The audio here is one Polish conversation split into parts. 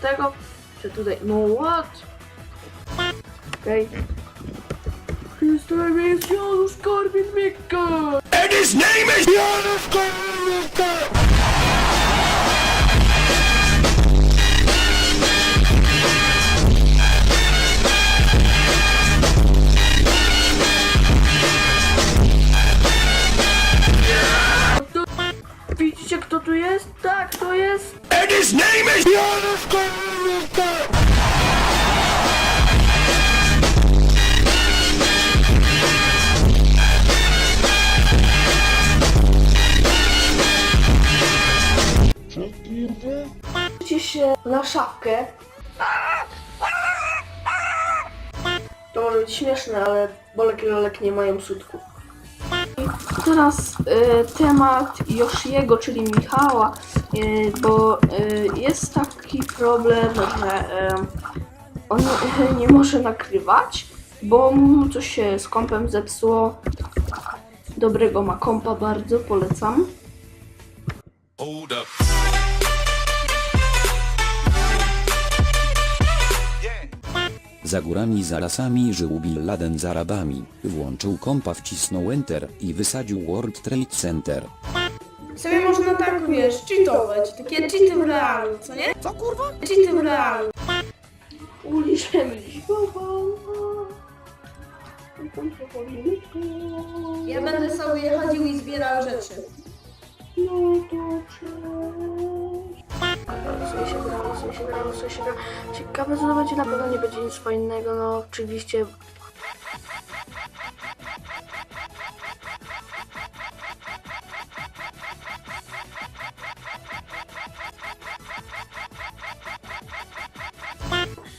tego, że tutaj, no what? Okej. Historia jest Janusz Korwin-Mikke! And his name is Janusz Korwin-Mikke! Widzicie kto tu jest? Tak, to jest... And his name is Janusz się na szafkę. To może być śmieszne, ale Bolek i Lolek nie mają sutków. Teraz e, temat Yoshiego, czyli Michała, e, bo e, jest taki problem, że e, on e, nie może nakrywać, bo mu coś się z kompem zepsuło. Dobrego ma kompa, bardzo polecam. Hold up. Za górami, za lasami żył Bill Laden za Arabami. Włączył kompa, wcisnął Enter i wysadził World Trade Center. Sobie można tak, wiesz, cheatować. Takie cheaty w realu, co nie? Co kurwa? Cheaty w realu. Uliczemy Ja będę sobie chodził i zbierał rzeczy. No to cześć. Się gra. Ciekawe co to będzie, na pewno nie będzie nic fajnego, no oczywiście.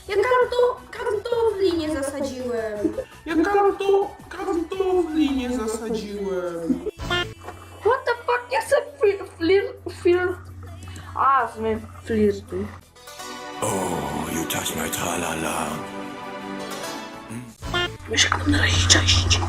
Ja karto, kartofli nie zasadziłem. Ja karto, kartofli nie zasadziłem. What the fuck, ja chcę flir, flir, flir. A, zmy flirty. Oh, you touch my tra-la-la. Razie cześć.